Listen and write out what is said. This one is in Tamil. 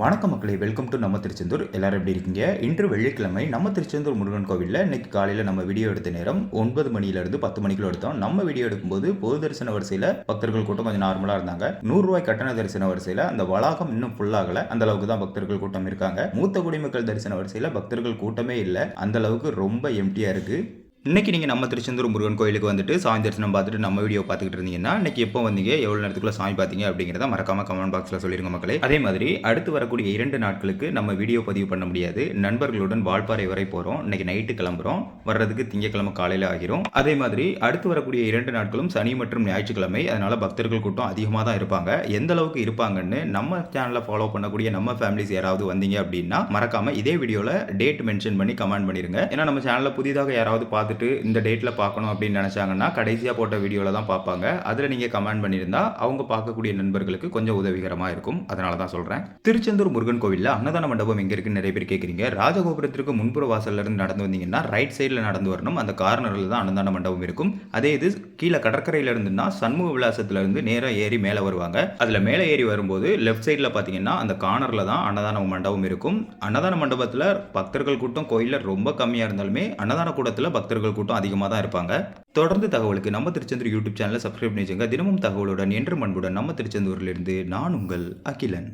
வணக்கம் மக்களே வெல்கம் டு நம்ம திருச்செந்தூர். எல்லாரும் எப்படி இருக்கீங்க? இன்று வெள்ளிக்கிழமை நம்ம திருச்செந்தூர் முருகன் கோவிலில் இன்னைக்கு காலையில் நம்ம வீடியோ எடுத்த நேரம் ஒன்பது மணியிலிருந்து பத்து மணிக்குள்ள எடுத்தோம். நம்ம வீடியோ எடுக்கும்போது பொது தரிசன வரிசையில் பக்தர்கள் கூட்டம் கொஞ்சம் நார்மலாக இருந்தாங்க. நூறு ரூபாய் கட்டண தரிசன வரிசையில் அந்த வளாகம் இன்னும் ஃபுல்லாகல அந்த அளவுக்கு தான் பக்தர்கள் கூட்டம் இருக்காங்க. மூத்த குடிமக்கள் தரிசன வரிசையில் பக்தர்கள் கூட்டமே இல்லை. அந்த அளவுக்கு ரொம்ப எம்டியாக இருக்குது இன்றைக்கி நீங்கள் நம்ம திருச்செந்தூர் முருகன் கோயிலுக்கு வந்துட்டு சாமி தரிசனம் பார்த்துட்டு நம்ம வீடியோ பார்த்துக்கிட்டு இருந்தீங்கன்னா இன்றைக்கி எப்போ வந்தீங்க எவ்வளோ நேரத்துக்குள்ள சாமி பார்த்தீங்க அப்படிங்கிறத மறக்காம கமெண்ட் பாக்ஸில் சொல்லிருங்க மக்களே. அதே மாதிரி அடுத்து வரக்கூடிய இரண்டு நாட்களுக்கு நம்ம வீடியோ பதிவு பண்ண முடியாது. நண்பர்களுடன் வால்பாறை வரை போகிறோம் இன்னைக்கு நைட்டு கிளம்புறோம். வர்றதுக்கு திங்கக்கிழமை காலையில் ஆகிரும். அதே மாதிரி அடுத்து வரக்கூடிய இரண்டு நாட்களும் சனி மற்றும் ஞாயிற்றுக்கிழமை. அதனால் பக்தர்கள் கூட்டம் அதிகமாக தான் இருப்பாங்க. எந்த அளவுக்கு இருப்பாங்கன்னு நம்ம சேனலை ஃபாலோ பண்ணக்கூடிய நம்ம ஃபேமிலிஸ் யாராவது வந்தீங்க அப்படின்னா மறக்காம இதே வீடியோவில் டேட் மென்ஷன் பண்ணி கமெண்ட் பண்ணிடுங்க ஏன்னா நம்ம சேனலில் புதிதாக யாராவது பார்த்து பார்த்துட்டு இந்த டேட்டில் பார்க்கணும் அப்படின்னு நினச்சாங்கன்னா கடைசியாக போட்ட வீடியோவில் தான் பார்ப்பாங்க. அதில் நீங்கள் கமெண்ட் பண்ணியிருந்தா அவங்க பார்க்கக்கூடிய நண்பர்களுக்கு கொஞ்சம் உதவிகரமாக இருக்கும். அதனால தான் சொல்கிறேன் திருச்செந்தூர் முருகன் கோவிலில் அன்னதான மண்டபம் எங்கே இருக்குன்னு நிறைய பேர் கேட்குறீங்க ராஜகோபுரத்திற்கு முன்புற வாசல்ல இருந்து நடந்து வந்தீங்கன்னா ரைட் சைடில் நடந்து வரணும். அந்த கார்னரில் தான் அன்னதான மண்டபம் இருக்கும். அதே இது கீழே கடற்கரையில் இருந்துன்னா சண்முக விலாசத்துல இருந்து நேராக ஏறி மேலே வருவாங்க. அதில் மேலே ஏறி வரும்போது லெஃப்ட் சைடில் பார்த்தீங்கன்னா அந்த கார்னரில் தான் அன்னதான மண்டபம் இருக்கும். அன்னதான மண்டபத்தில் பக்தர்கள் கூட்டம் கோயிலில் ரொம்ப கம்மியாக இருந்தாலுமே அன்னதான கூட்டத்தில் பக்தர்கள் கூட்டம் அதிகமாக தான் இருப்பாங்க. தொடர்ந்து தகவலுக்கு நம்ம திருச்செந்தூர் யூடியூப் சேனலை சப்ஸ்கிரைப் பண்ணி வச்சுங்க தினமும் தகவலுடன் என்று அன்புடன் நம்ம திருச்செந்தூரிலிருந்து நான் உங்கள் அகிலன்.